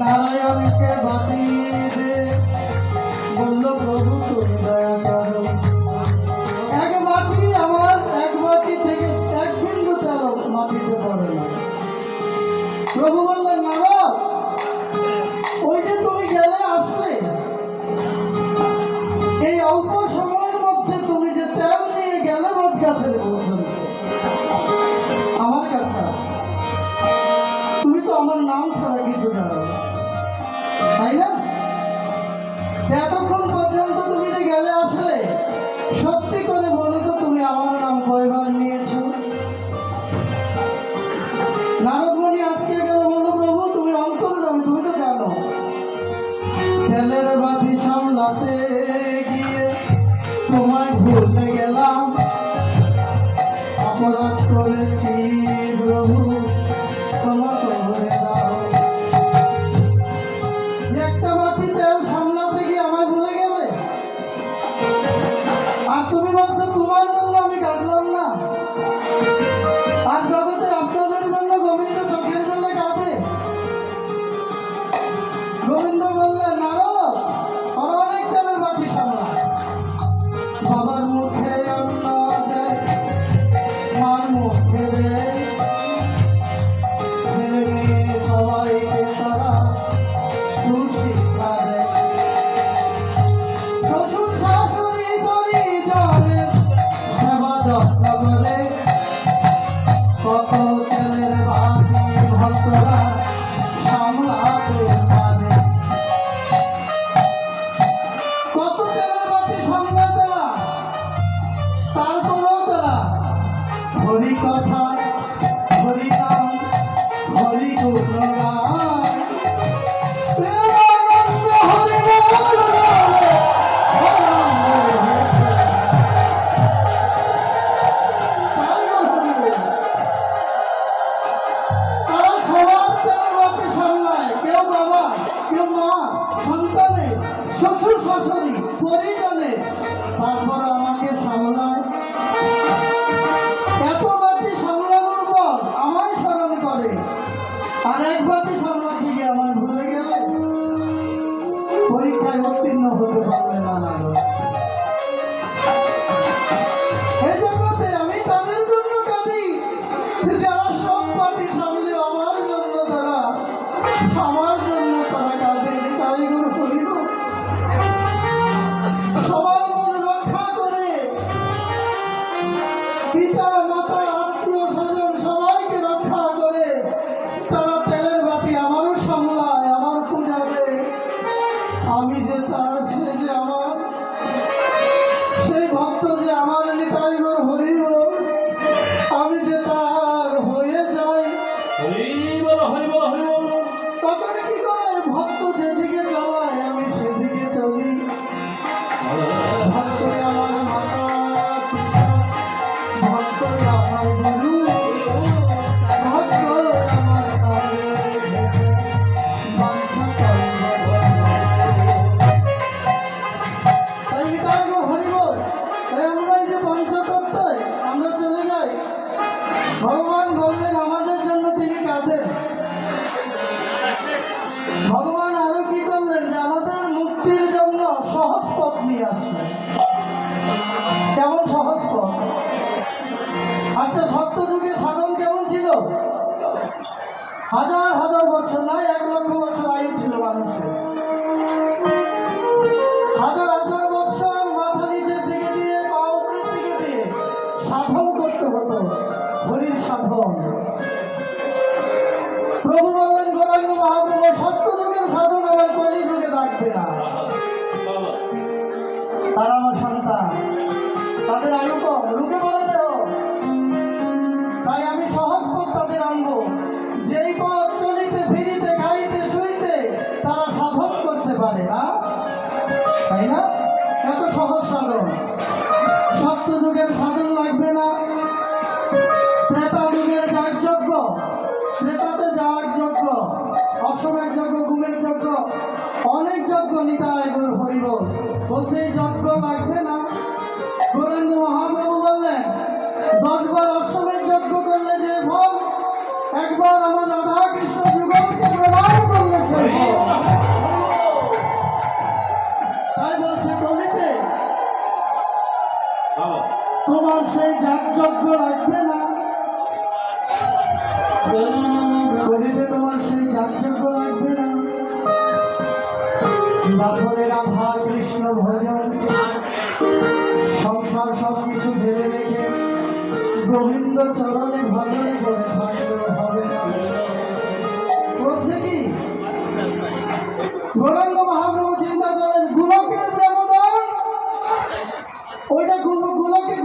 নারায়ণকে বাঁচিয়ে দে বলল, প্রভু, তুমি দয়া করো। এক বাটি আমার, এক বাটি থেকে এক বিন্দু তেল মাটিতে পড়ে না। প্রভু বললেন, নারদ, ওই যে তুমি গেলে আসলে, এই অল্প সময় ನಾನು শ্বশুর শ্বশুরি পরিজনে। তারপর আমাকে সামলায় এত বাটি সামলানোর পর আমায় স্মরণ করে। আর এক বাটি সামলাতে গিয়ে আমার ভুলে গেলে পরীক্ষায় উত্তীর্ণ হতে পারলাম 啊 অসহায় এক লক্ষ অসহায় ছিল মানুষের। হাজার হাজার বৎসর মাথা নিচের দিকে দিয়ে, পা উপরের দিকে দিয়ে সাধন করতে হতো হরির সাধন। প্রভু নিতায় গুর হরিব বলছে যজ্ঞ লাগবে না? গোরেন্দ্র মহাপ্রভু বললেন দশবার অশ্বমের যজ্ঞ করলে যে ফল একবার আমার রাধা কৃষ্ণ যুগলকে প্রদান করলে সেই তাই বলছে কবিতে তোমার সেই যাগযজ্ঞ লাগবে না? কবিতে তোমার সেই যাগযজ্ঞ বাপরে রাধা কৃষ্ণ ভজন। সংসার সব কিছু ফেলে রেখে গোবিন্দ চরণে ভজন করে হবে